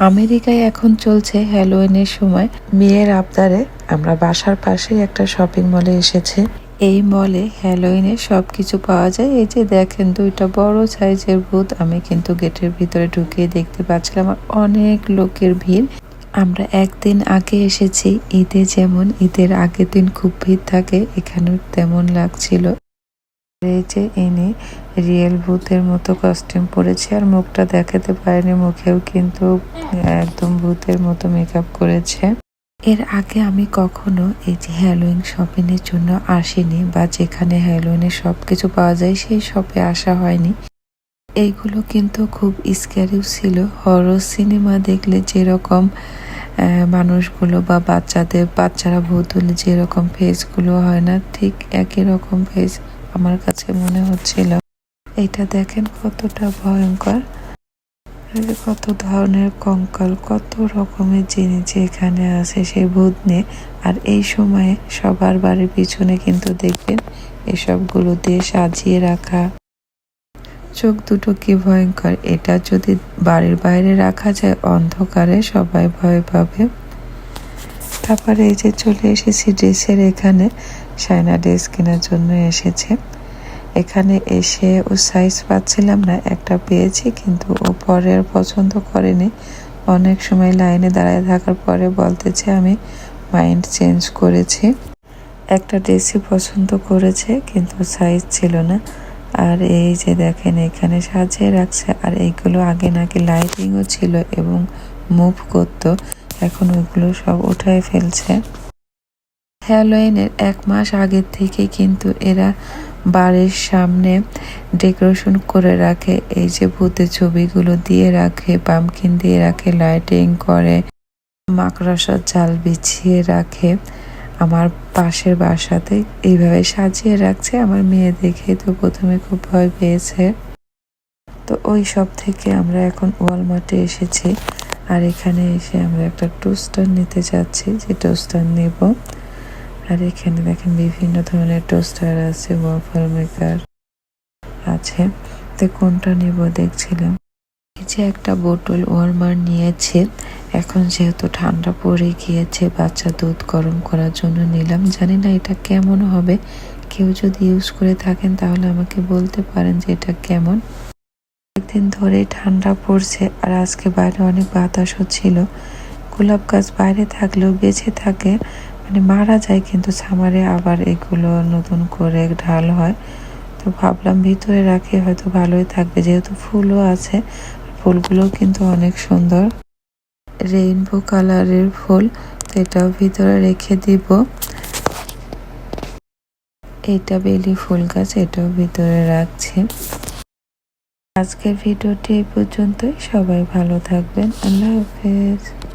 আমেরিকায় এখন চলছে হ্যালোইনের সময়। মেয়ের আবদারে আমরা বাসার পাশেই একটা শপিং মলে এসেছে। এই মলে হ্যালোইনের সব কিছু পাওয়া যায়। এই যে দেখেন, দুইটা বড় সাইজের ভূত। আমি কিন্তু গেটের ভিতরে ঢুকিয়ে দেখতে পাচ্ছিলাম। অনেক লোকের ভিড়। আমরা একদিন আগে এসেছি। ঈদে যেমন, ঈদের আগের দিন খুব ভিড় থাকে। এখানেও তেমন লাগছিল। যে ইনি রিয়েল ভূতের মতো কস্টিউম পরেছে আর মুখটা দেখাতে পারেনি, মুখেও কিন্তু একদম ভূতের মতো মেকআপ করেছে। এর আগে আমি কখনো এই যে হ্যালোইন শপিং এর জন্য আসিনি বা যেখানে হ্যালোইনের সব কিছু পাওয়া যায় সেই শপে আসা হয়নি। এইগুলো কিন্তু খুব স্ক্যারিও ছিল। হরর সিনেমা দেখলে যেরকম মানুষগুলো বা বাচ্চাদের, বাচ্চারা ভূত হলে যেরকম ফেসগুলো হয় না, ঠিক একই রকম ফেস আমার কাছে মনে হচ্ছিল এটা দেখেন কতটা ভয়ঙ্কর। কত ধরনের কঙ্কাল, কত রকমের জিনিস এখানে আছে সেই ভূত নিয়ে আর এই সময়ে সবার বাড়ির পিছনে কিন্তু দেখবেন এসবগুলো দিয়ে সাজিয়ে রাখা। চোখ দুটো কি ভয়ঙ্কর, এটা যদি বাড়ির বাইরে রাখা যায়, অন্ধকারে সবাই ভয় পাবে। তারপরে এই যে চলে এসেছি ড্রেসের এখানে সাইনা ড্রেস কেনার জন্য এসেছে। এখানে এসে ও সাইজ পাচ্ছিলাম না, একটা পেয়েছি কিন্তু ও পরে আর পছন্দ করেনি। অনেক সময় লাইনে দাঁড়ায় থাকার পরে বলতেছে, আমি মাইন্ড চেঞ্জ করেছি। একটা ড্রেসই পছন্দ করেছে কিন্তু সাইজ ছিল না। আর এই যে দেখেন, এখানে সাজিয়ে রাখছে। আর এইগুলো আগে নাকি লাইটিংও ছিল এবং মুভ করতো। এখন ওইগুলো সব উঠায় ফেলছে। হ্যালোইনের এক মাস আগের থেকে কিন্তু এরা বাড়ির সামনে ডেকোরেশন করে রাখে। এই যে ভূতের ছবিগুলো দিয়ে রাখে, পামকিন দিয়ে রাখে, লাইটিং করে, মাকড়াসার জাল বিছিয়ে রাখে। আমার পাশের বাসাতে এইভাবে সাজিয়ে রাখছে। আমার মেয়ে দেখে তো প্রথমে খুব ভয় পেয়েছে। তো ওই সব থেকে আমরা এখন ওয়ালমার্টে এসেছি। আর এখানে এসে আমরা একটা টোস্টার নিতে যাচ্ছি। যে টোস্টার নেব। আর এখানে দেখেন বিভিন্ন ধরনের টোস্টার আছে ওয়াফল মেকার আছে। তো কোনটা নেব দেখছিলাম? যে একটা বোতল ওয়ার্মার নিয়েছে। এখন যেহেতু ঠান্ডা পড়ে গিয়েছে, বাচ্চা দুধ গরম করার জন্য নিলাম। জানি না এটা কেমন হবে। কেউ যদি ইউজ করে থাকেন, তাহলে আমাকে বলতে পারেন যে এটা কেমন। একদিন ধরে ঠান্ডা পড়ছে আর আজকে বাইরে অনেক বাতাসও ছিল। গোলাপ গাছ বাইরে থাকলেও বেঁচে থাকে। মানে মারা যায় কিন্তু সামারে আবার এগুলো নতুন করে ঢাল হয়। তো ভাবলাম ভিতরে রাখি, হয়তো ভালোই থাকবে। যেহেতু ফুলও আছে ফুলগুলো কিন্তু অনেক সুন্দর। রেইনবো কালারের ফুল, তো এটাও ভিতরে রেখে দিব। এটা বেলি ফুল গাছ, এটাও ভিতরে রাখছি। আজকের ভিডিওটি এই পর্যন্তই। সবাই ভালো থাকবেন। আল্লাহ হাফেজ।